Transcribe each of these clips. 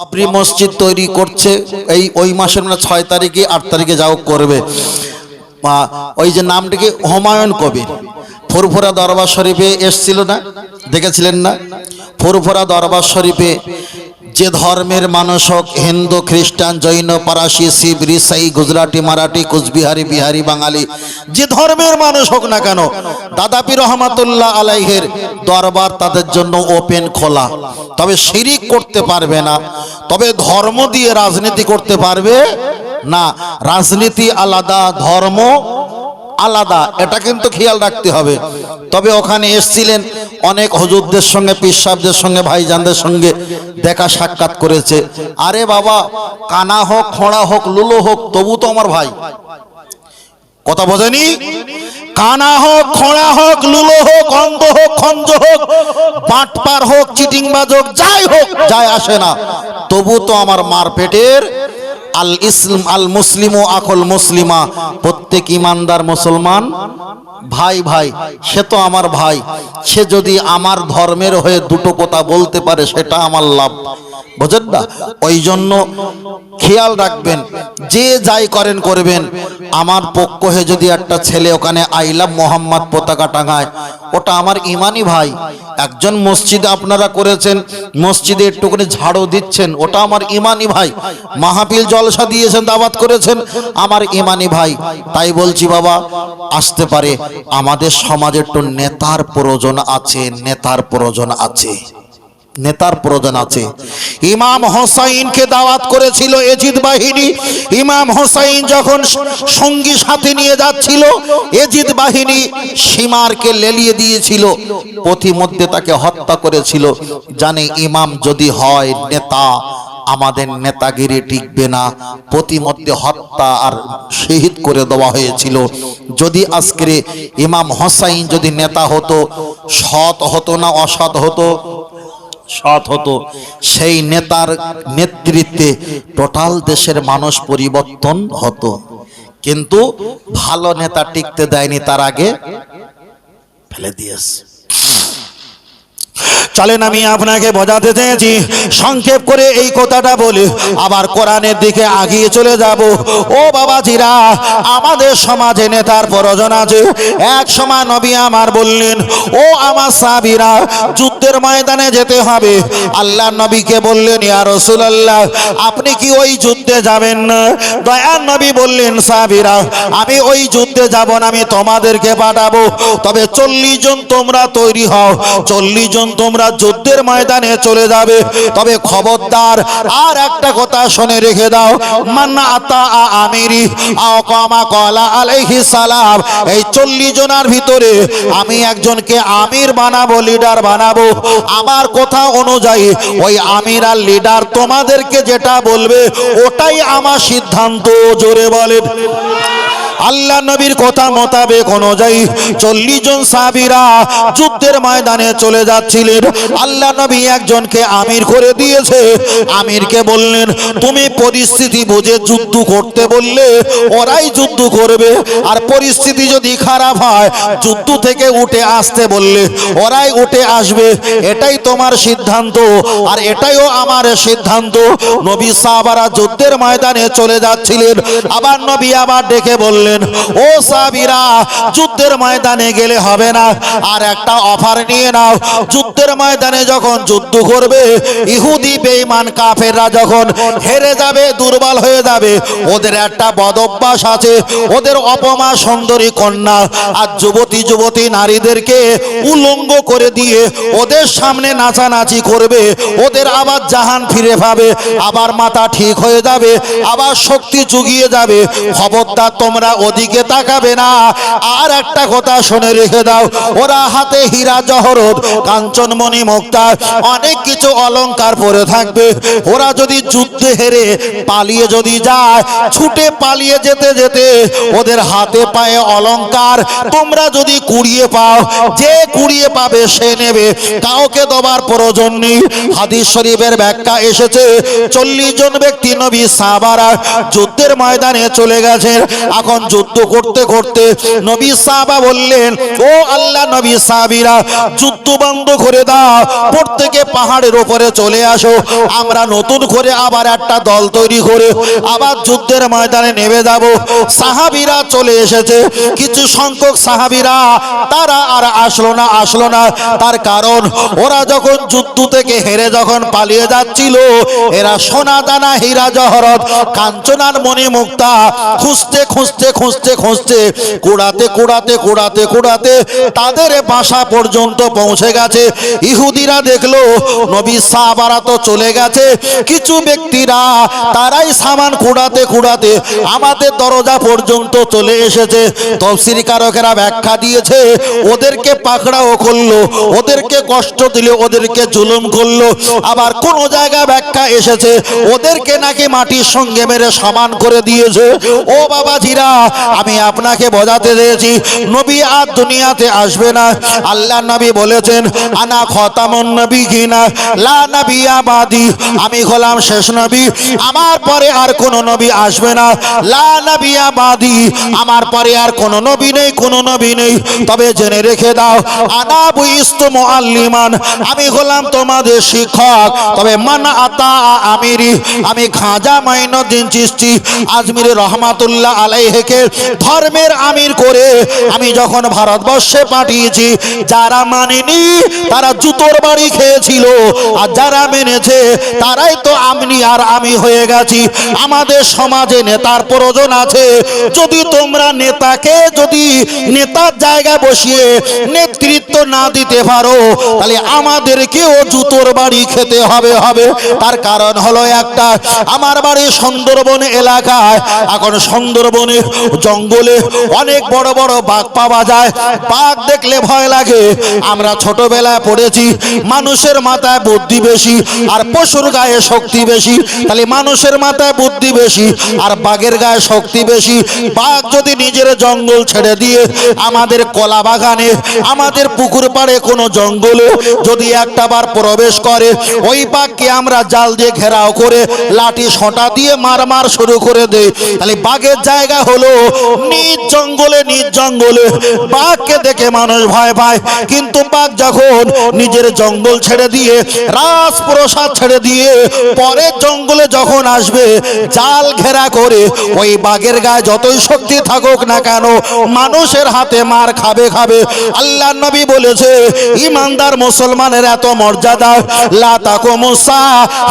বাবরি মসজিদ তৈরি করছে, এই ওই মাসের মানে ছয় তারিখে, আট তারিখে যাও করবে। ওই যে নামটিকে হুমায়ুন কবির। ফুরফুরা দরবার শরীফে এসছিল না? দেখেছিলেন না? ফুরফুরা দরবার শরীফে যে ধর্মের মানুষ হোক, হিন্দু, খ্রিস্টান, জৈন পারাসি শিব, রিসাই, গুজরাটি, মারাঠি, কুচবিহারি, বিহারি, বাঙালি, যে ধর্মের মানুষ হোক না কেন দাদাপি রহমাতুল্লাহ আলাইহের দরবার তাদের জন্য ওপেন, খোলা। তবে শিরিক করতে পারবে না, তবে ধর্ম দিয়ে রাজনীতি করতে পারবে না। রাজনীতি আলাদা, ধর্ম আলাদা, এটা কিন্তু খেয়াল রাখতে হবে। তবে ওখানে এসছিলেন অনেক হজুরদের সঙ্গে, পিসাবদের সঙ্গে, ভাইজানদের সঙ্গে দেখা সাক্ষাৎ করেছে। আরে বাবা, কানা হোক, খোঁড়া হোক, লুলো হোক, তবু তো আমার ভাই। কথা বোঝেনি? কানা হোক, খোঁড়া হোক, লুলো হোক, অন্ধ হোক, খঞ্জ হোক, বাটপার হোক, চিটিংবাজ হোক, যাই হোক যাই আসে না। তবু তো আমার মার পেটের আল ইসলাম, আল মুসলিম ও আকল মুসলিমা। প্রত্যেক ইমানদার মুসলমান, ভাই ভাই, সে তো আমার ভাই। সে যদি আমার ধর্মের হয়ে দুটো কথা বলতে পারে, সেটা আমার লাভ। বোঝেন না? ওই জন্য খেয়াল রাখবেন, যে যাই করেন করবেন। আমার পক্ষ হয়ে যদি একটা ছেলে ওখানে আইলাম মোহাম্মদ পতাকা টাঙায়, ওটা আমার ইমানই ভাই। একজন মসজিদে আপনারা করেছেন, মসজিদে একটুখানি ঝাড়ু দিচ্ছেন, ওটা আমার ইমানই ভাই। মাহাপিল জলসা দিয়েছেন দাবাত করেছেন, আমার ইমানই ভাই। তাই বলছি বাবা, আসতে পারে। আমাদের সমাজে একটু নেতার প্রয়োজন আছে, নেতার প্রয়োজন আছে। নেতার প্রয়োজন আছে। ইমাম হোসাইনকে দাওয়াত করেছিল এজিদ বাহিনী। ইমাম হোসাইন যখন সঙ্গী সাথে নিয়ে যাচ্ছিল, এজিদ বাহিনী সীমারকে লেলিয়ে দিয়েছিল, পথিমধ্যে তাকে হত্যা করেছিল। জানে, ইমাম যদি হয় নেতা, আমাদের নেতাগিরি টিকবে না। প্রতিমধ্যে হত্যা আর শহীদ করে দেওয়া হয়েছিল। যদি আজকে ইমাম হোসাইন যদি নেতা হতো, সৎ হতো না অসৎ হতো সৎ হতো। সেই নেতার নেতৃত্বে টোটাল দেশের মানুষ পরিবর্তন হতো। কিন্তু ভালো নেতা টিকতে দেয়নি তার আগে ফেলে দিয়েছে। চলেন আমি আপনাকে বোঝাতে চেয়েছি। সংক্ষেপ করে এই কথাটা বলে। আবার কোরআনের দিকে আগিয়ে চলে যাব। ও বাবাজিরা, আমাদের সমাজে নেতার প্রয়োজন আছে। এক সময় নবী আমার বললেন, ও আমার সাবিরা যুদ্ধের ময়দানে যেতে হবে। আল্লাহ নবীকে বললেন, ইয়া রাসূলুল্লাহ, আপনি কি ওই যুদ্ধে যাবেন না? দয়ার নবী বললেন সাবিরা আমি ওই যুদ্ধে যাব না, আমি তোমাদেরকে পাঠাবো। তবে চল্লিশ জন তোমরা তৈরি হও। চল্লিশ জন তোমরা যুদ্ধের ময়দানে চলে যাবে। তবে খবরদার, আর একটা কথা শুনে রেখে দাও। মান্না এই চল্লিশ জনের ভিতরে আমি একজনকে আমির বানাবো, লিডার বানাবো। আমার কথা অনুযায়ী ওই আমির আর লিডার তোমাদেরকে যেটা বলবে, ওটাই আমার সিদ্ধান্ত, জোরে বলেন। আল্লাহ নবীর কথা মোতাবেক অনুযায়ী চল্লিশ জন সাবিরা যুদ্ধের ময়দানে চলে যাচ্ছিলেন। আল্লাহ নবী একজনকে আমির করে দিয়েছে। আমিরকে বললেন, তুমি পরিস্থিতি বুঝে যুদ্ধ করতে বললে ওরাই যুদ্ধ করবে। আর পরিস্থিতি যদি খারাপ হয়, যুদ্ধ থেকে উঠে আসতে বললে ওরাই উঠে আসবে। এটাই তোমার সিদ্ধান্ত। আর এটাইও আমার সিদ্ধান্ত। নবী সাহাবারা যুদ্ধের ময়দানে চলে যাচ্ছিলেন। আবার নবী আবার ডেকে বললেন ও সাবিরা, যুদ্ধের ময়দানে গেলে হবে না। আর একটা অফার নিয়ে নাও। যুদ্ধের ময়দানে যখন যুদ্ধ করবে, ইহুদি বেঈমান কাফেররা যখন হেরে যাবে, দুর্বল হয়ে যাবে, ওদের একটা বদ অভ্যাস আছে, ওদের অপমা সুন্দরী কন্যা। আর যুবতী যুবতী নারীদেরকে উলঙ্গ করে দিয়ে ওদের সামনে নাচানাচি করবে, ওদের আবার জাহান ফিরে পাবে, আবার মাথা ঠিক হয়ে যাবে, আবার শক্তি চুগিয়ে যাবে। খবরদার তোমরা ওদিকে তাকাবে না। আর একটা কথা শুনে রেখে দাও, ওরা হাতে হীরা, জহরত, কাঞ্চনমণি মুক্তা অনেক কিছু অলংকার পরে থাকবে। ওরা যদি যুদ্ধে হেরে পালিয়ে যদি যায়, ছুটে পালিয়ে যেতে যেতে ওদের হাতে পায়ে অলংকার। তোমরা যদি কুড়িয়ে পাও, যে কুড়িয়ে পাবে সে নেবে। কাউকে দেবার প্রয়োজন নেই। হাদিস শরীফের ব্যাখ্যা এসেছে, চল্লিশ জন ব্যক্তি নবী সাহাবারা যুদ্ধের ময়দানে চলে গেছেন। এখন যুদ্ধ করতে করতে নবী সাহাবা বললেন, ও আল্লাহ নবী সাহাবীরা, যুদ্ধ বন্ধ করে দাও, প্রত্যেকে পাহাড়ের উপরে চলে আসো, আমরা নতুন করে আবার একটা দল তৈরি করে আবার যুদ্ধের ময়দানে নেমে যাব। সাহাবীরা চলে এসেছে। কিছু সংখ্যক সাহাবীরা, তারা আর আসলো না আসলো না। তার কারণ, ওরা যখন যুদ্ধ থেকে হেরে যখন পালিয়ে যাচ্ছিল, এরা সোনা দানা হীরা জহরত, কাঞ্চনার মণি মুক্তা খুঁজতে খুঁজতে খুঁজতে খুঁজতে কুড়াতে কুড়াতে কুড়াতে কুড়াতে তাদের বাসা পর্যন্ত পৌঁছে গেছে। ইহুদিরা দেখল, নবী সাহাবারা তো চলে গেছে। কিছু ব্যক্তিরা তারাই সামান কুড়াতে কুড়াতে আমাদের দরজা পর্যন্ত চলে এসেছে। তফসির কারকেরা ব্যাখ্যা দিয়েছে, ওদেরকে পাকড়াও করল, ওদেরকে কষ্ট দিলে, ওদেরকে জুলুম করল। আবার কোন জায়গা ব্যাখ্যা এসেছে, ওদেরকে নাকি মাটির সঙ্গে মেরে সমান করে দিয়েছে। ও বাবাজিরা আমি আপনাকে বোঝাতে দিয়েছি নবী আর দুনিয়াতে আসবে না। আল্লাহ নবী বলেছেন, আনা খতামন নবী কিনা লা নবী আবাদি আমি হলাম শেষ নবী, আমার পরে আর কোন নবী আসবে না। লা নবী আবাদি আমার পরে আর কোন নবী নেই, কোন নবী নেই। তবে জেনে রেখে দাও, আনা বুইস্তু মুআল্লিমান। আমি হলাম তোমাদের শিক্ষক, তবে মান আতা আমিরি। আমি খাজা মাইনুদ্দিন চিশতি, আজমির রহমাতুল্লাহ আলাইহিকে ধর্মের আমির করে আমি যখন ভারতবর্ষে পাঠিয়েছি, যারা মানেনি তারা জুতোর বাড়ি খেয়েছিল। আর যারা মেনেছে, তারাই তো আমনি আর আমি হয়ে গেছি। আমাদের সমাজে নেতার প্রয়োজন আছে। যদি তোমরা নেতাকে যদি নেতার জায়গায় বসিয়ে নেতৃত্ব না দিতে পারো, তাহলে আমাদেরকেও জুতোর বাড়ি খেতে হবে হবে। তার কারণ হলো একটা, আমার বাড়ি সুন্দরবন এলাকায়। এখন সুন্দরবনে জঙ্গলে অনেক বড় বড় বাঘ পাওয়া যায়। বাঘ দেখলে ভয় লাগে। আমরা ছোটবেলায় পড়েছি, মানুষের মাথায় বুদ্ধি বেশি আর পশুর গায়ে শক্তি বেশি। তাহলে মানুষের মাথায় বুদ্ধি বেশি আর বাঘের গায়ে শক্তি বেশি। বাঘ যদি নিজের জঙ্গল ছেড়ে দিয়ে আমাদের কলা বাগানে, আমাদের পুকুর পাড়ে কোনো জঙ্গলে যদি একটা বার প্রবেশ করে, ওই বাঘকে আমরা জাল দিয়ে ঘেরাও করে, লাঠি সোঁটা দিয়ে মার মার শুরু করে দেয় তাহলে বাঘের জায়গা হলো নিজ জঙ্গলে নিজ জঙ্গলে বাঘকে দেখে মানুষ ভয় পায়। কিন্তু বাঘ যখন নিজের জঙ্গল ছেড়ে দিয়ে, রাজপ্রসাদ ছেড়ে দিয়ে পরের জঙ্গলে যখন আসবে, জাল ঘেরা করে ওই বাঘের গায়ে যতই শক্তি থাকুক না কেন মানুষের হাতে মার খাবে খাবে। আল্লাহ নবী বলেছে, ইমানদার মুসলমানের এত মর্যাদা, লা তাকু মুসা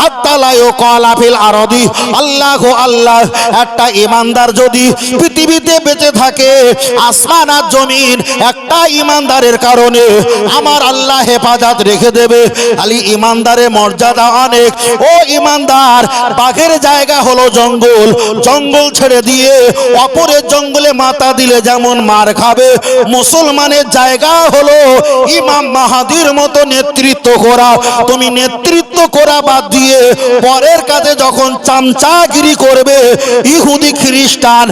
হাত্তা লা ইউকালা ফিল আরদি। আল্লাহ আল্লাহ, একটা ইমানদার যদি পৃথিবীতে বেঁচে থাকে, আসমান আর জমিন একটা ইমানদারের কারণে আমার আল্লাহ হেফাজত রেখে দেবে। আলি ইমানদারের মর্যাদা অনেক। ও ইমানদার, বাঘের জায়গা হলো জঙ্গল। জঙ্গল ছেড়ে দিয়ে অপরের জঙ্গলে মাথা দিলে যেমন মার খাবে, মুসলমানের জায়গা হলো ইমাম মাহাদির মতো নেতৃত্ব করা। তুমি নেতৃত্ব করা বাদ দিয়ে পরের কাছে যখন চামচাগিরি করবে, ইহুদি খ্রিস্টান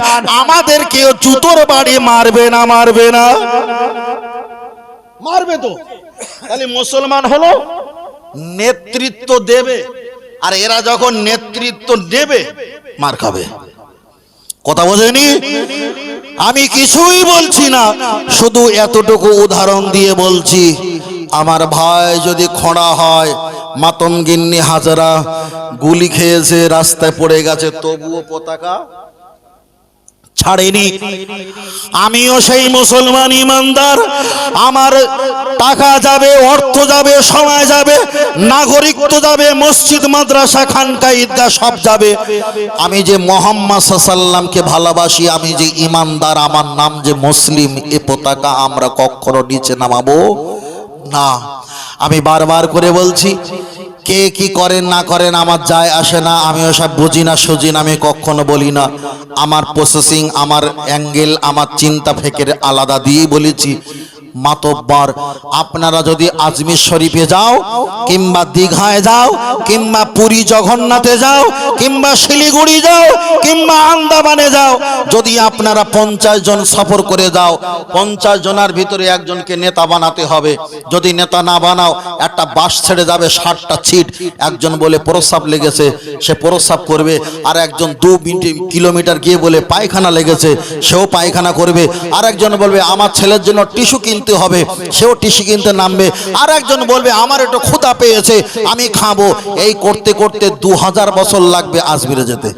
আমাদেরকেও জুতোর বাড়ি মারবে না মারবে না। মারবে তো। তাহলে মুসলমান হলো, নেতৃত্ব দেবে। আর এরা যখন নেতৃত্ব নেবে, মার খাবে। কথা বোঝেনি? আমি কিছুই বলছি না, শুধু এতটুকু উদাহরণ দিয়ে বলছি, আমার ভাই যদি খোঁড়া হয় মাতম গিন্নি হাজারা গুলি খেয়েছে, রাস্তায় পড়ে গেছে, তবুও পতাকা ছাড়েনি। আমিও সেই মুসলমান ইমানদার। আমার টাকা যাবে, অর্থ যাবে, সময় যাবে, নাগরিকত্ব যাবে, মসজিদ, মাদ্রাসা, খানকা, ঈদগাহ সব যাবে। আমি যে মোহাম্মদ সাল্লামকে ভালোবাসি, আমি যে ইমানদার, আমার নাম যে মুসলিম, এ পতাকা আমরা কখনো নিচে নামাবো না। আমি বারবার করে বলছি কে কি করেন, না করেন, আমার যায় আসে না, আমি ওসব বুঝি না সুজি না, আমি কখনো বলি না। আমার প্রসেসিং আমার অ্যাঙ্গেল আমার চিন্তা, ফেকের আলাদা দিয়েই বলেছি। মাতব্বর। আপনারা যদি আজমির শরীফে যাও, কিংবা দীঘায় যাও, কিংবা পুরী জগন্নাথে যাও, কিংবা শিলিগুড়ি যাও, কিংবা আন্দামানে যাও, যদি আপনারা পঞ্চাশ জন সফর করে যাও, পঞ্চাশ জনের ভিতরে একজনকে নেতা বানাতে হবে। যদি নেতা না বানাও, একটা বাস ছেড়ে যাবে, ষাটটা ছিট। একজন বলে, প্রস্রাব লেগেছে। সে প্রস্রাব করবে, আর একজন দু কিলোমিটার গিয়ে বলে, পায়খানা লেগেছে। সেও পায়খানা করবে। আর একজন বলবে, আমার ছেলের জন্য টিস্যু কিনতে হবে, সেও টিসি কিনতে নামবে। আর একজন বলবে, আমার একটু ক্ষুধা পেয়েছে, আমি খাব। এই করতে করতে দু হাজার বছর লাগবে আজমিরে যেতে।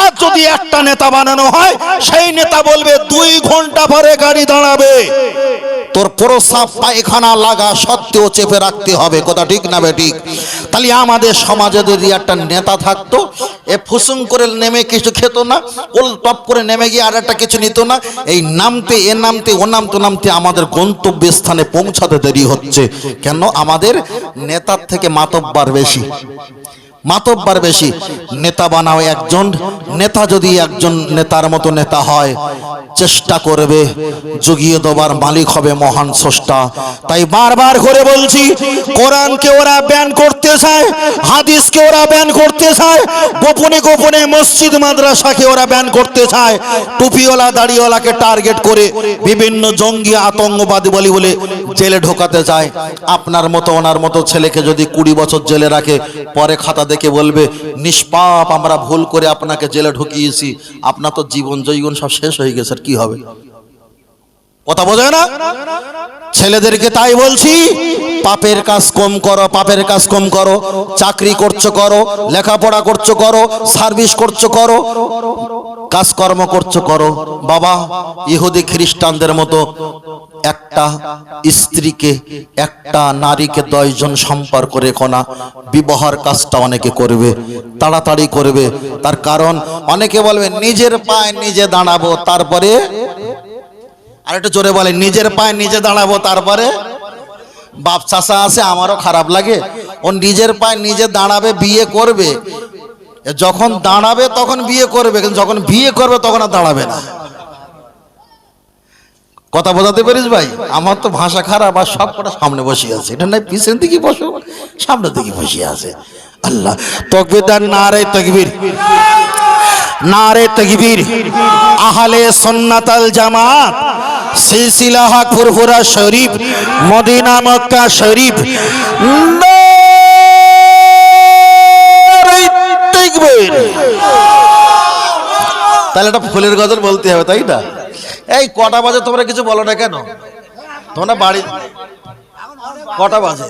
আর যদি একটা নেতা বানানো হয়, সেই নেতা বলবে, দুই ঘণ্টা পরে গাড়ি দাঁড়াবে। তোর প্রসাব পায়খানা লাগা সত্ত্বেও চেপে রাখতে হবে, কথা ঠিক না ঠিক তাহলে আমাদের সমাজে যদি একটা নেতা থাকতো, এ ফুসুং করে নেমে কিছু খেত না ওল টপ করে নেমে গিয়ে আর একটা কিছু নিত না, এই নামতে, এ নামতে, ও নামতে নামতে আমাদের গন্তব্য স্থানে পৌঁছাতে দেরি হচ্ছে। কেন? আমাদের নেতার থেকে মাতব্বার বেশি। মাতব্বার বেশি। নেতা বানাও একজন। নেতা যদি একজন নেতার মতো নেতা হয়, চেষ্টা করবে, জুগিয়ে দেবার মালিক হবে মহান স্রষ্টা। তাই বারবার করে বলছি, কোরআনকে ওরা ব্যান করতে চায়, হাদিসকে ওরা ব্যান করতে চায়, গোপনে গোপনে মসজিদ, মাদ্রাসাকে ওরা ব্যান করতে চায়। টুপিওয়ালা, দাড়িওয়ালাকে টার্গেট করে বিভিন্ন জঙ্গি আতঙ্কবাদী বলি বলে জেলে ঢোকাতে চায়। আপনার মতো, ওনার মতো ছেলেকে যদি কুড়ি বছর জেলে রাখে, পরে খাতা দেখে বলবে, নিষ্পাপ, আমরা ভুল করে আপনাকে জেলে ঢুকিয়েছি। আপনার তো জীবন জৈবন সব শেষ হয়ে গেছে কি হবে? কথা বোঝে না? ছেলেদেরকে তাই বলছি, পাপের কাজ কম করো, পাপের কাজ কম করো। চাকরি করছ করো, লেখাপড়া করছ করো, সার্ভিস করছ করো, কাজকর্ম করছ করো। বাবা, ইহুদি খ্রিস্টানদের মতো একটা স্ত্রীকে, একটা নারীকে দশজন সম্পর্ক রেখো না। বিবাহর কাজটা অনেকে করবে, তাড়াতাড়ি করবে। তার কারণ অনেকে বলবে, নিজের পায়ে নিজে দাঁড়াবো, তারপরে? আর একটু জোরে বলে, নিজের পায়ে নিজে দাঁড়াবো, তারপরে? বাপ চাষা আছে, আমারও খারাপ লাগে। ও নিজের পায়ে নিজে দাঁড়াবে, বিয়ে করবে। যখন দাঁড়াবে, তখন বিয়ে করবে, কিন্তু যখন বিয়ে করবে, তখন আর দাঁড়াবে না। কথা বোঝাতে পারিস ভাই? আমার তো ভাষা খারাপ আর সব কটা সামনে বসে আছে। এটা নাই পিছন দিকে বসো, সামনের দিকে বসে আছে। আল্লাহ তকবির দান না রে তকবির। নারে তকবীর। আহলে সুন্নাতাল জামাত। সিলসিলা হক ফুরফুরা শরীফ, মদিনা মক্কা শরীফ। তাহলে এটা ফুলের গজল বলতে হবে, তাই না? এই কটা বাজে তোমরা কিছু বলো না কেন? তোমরা বাড়ি কটা বাজে?